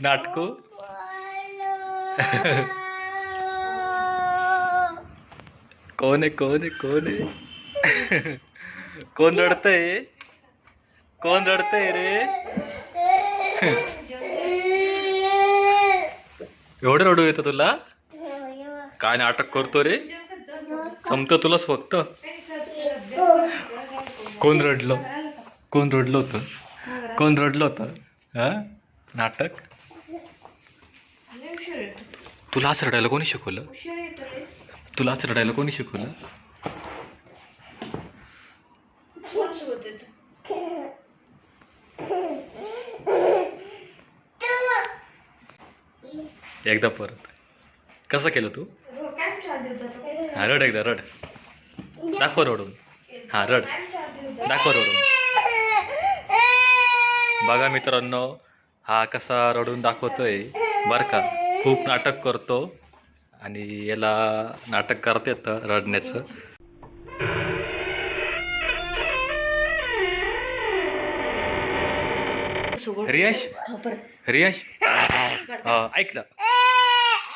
नाटकू कोण आहे कोण आहे कोण आहे कोण रडतंय कोण रडतंय रे एवढं रडू येतं तुला काय नाटक करतो रे समत तुलाच फक्त कोण रडलं कोण रडलं होतं कोण रडलं होतं? हां? नाटक? तुला असं रडायला कोणी शिकवलं? तुला रडायला कोणी शिकवलं? एकदा परत. कसं केलं तू? हा रड एकदा रड. दाखव रडून. हा रड. दाखव रडून. बघा मित्रांनो हा कसा रडून दाखवतोय बर का. खूप नाटक करतो आणि याला नाटक करता येतं रडण्याचं. रियाश? रियाश? हा, ऐकलं.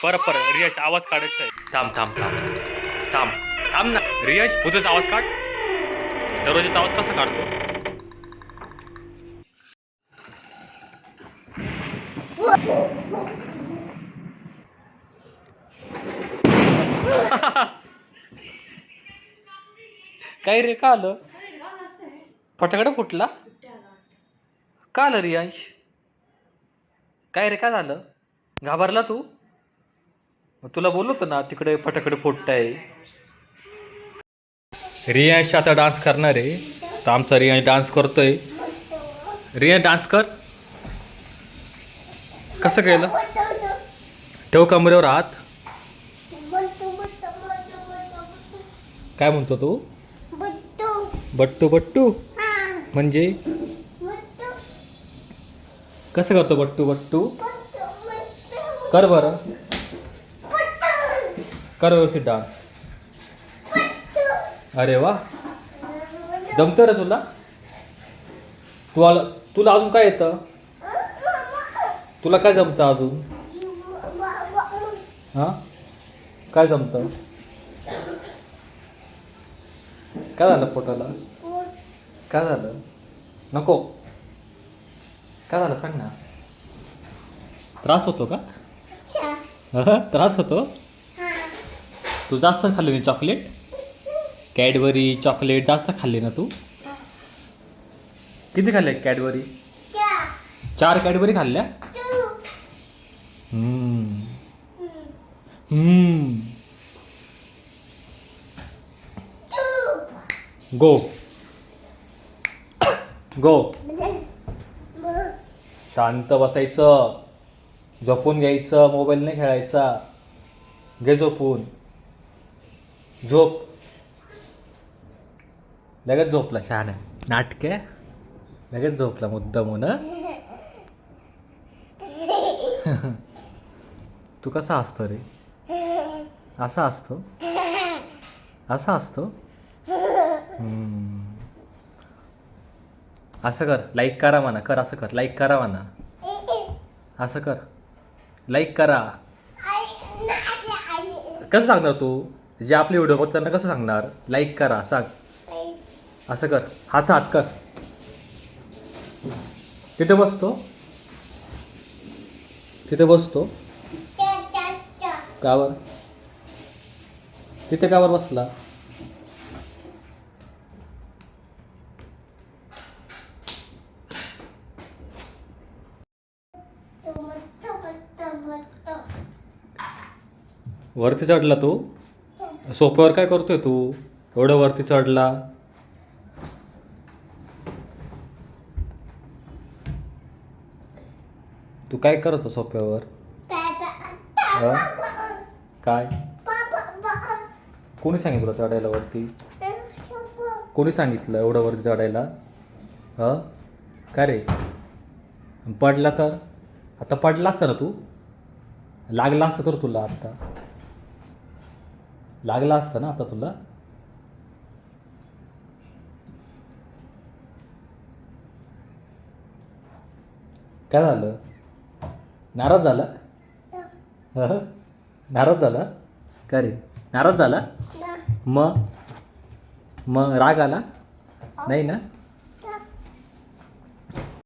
पर पर रियाश आवाज काढायचा आहे. थांब थांब थांब. थांब. थांब ना. रियाश तुझाच आवाज काढ. दररोजचा आवाज कसा काढतो? काय रे का आलं? फटाकडा फुटला? का आलं रियांश काय रे काय झालं? घाबरला तू? मग तुला बोललो होतं ना तिकडे फटाकडे फुटताय रियांश आता डान्स करणार आहे. तर आमचा रियांश डान्स करतोय. रियांश डान्स कर. कसं केलं? ठेव कमरेवर आहात काय म्हणतो तू? बट्टू बट्टू? म्हणजे? कसं करतो बट्टू बट्टू? कर बरं. कर व्यवस्थित डान्स. अरे वा. जमतं रे तुला? तू आला तुला अजून काय येतं? तुला काय जमतं अजून? हां? काय जमतं? काय झालं पोटाला? काय झालं? नको. काय झालं सांग ना. त्रास होतो का? त्रास होतो? तू जास्त खाल्ली ना चॉकलेट? कॅडबरी चॉकलेट जास्त खाल्ली ना तू? किती खाल्ले कॅडबरी? चार कॅडबरी खाल्ल्या? हम्म. हम्म. गो गो शांत बसायचं. झोपून घ्यायचं. मोबाईल नाही खेळायचा. घे झोपून. झोप. लगेच झोपला शहाणा. नाटके? लगेच झोपला मुद्दामून तू कसा असतो रे? असा असतो? असा असतो? असं कर लाईक करा म्हणा कर असं कर लाईक करा म्हणा. असं कर. लाईक करा. कसं सांगणार तू? जे आपले व्हिडिओ बघतात त्यांना कसं सांगणार? लाईक करा सांग. असं कर. हाच हात कर. तिथे बसतो. तिथे बसतो. कावर तिथे कावर बसला? वरती चढला तू? सोप्यावर काय करतोय तू? एवढं वरती चढला. तू काय करतो सोप्यावर? हा? काय? कोणी सांगितलं चढायला वरती? कोणी सांगितलं एवढं वरती चढायला? ह? काय रे? पडला तर? आता पडला असता ना तू? लागला असता तर तुला आत्ता लागला असतं ना आता तुला? काय झालं? नाराज झाला. नाराज झाला? का रे? नाराज झाला? मग मग राग आला? नाही ना?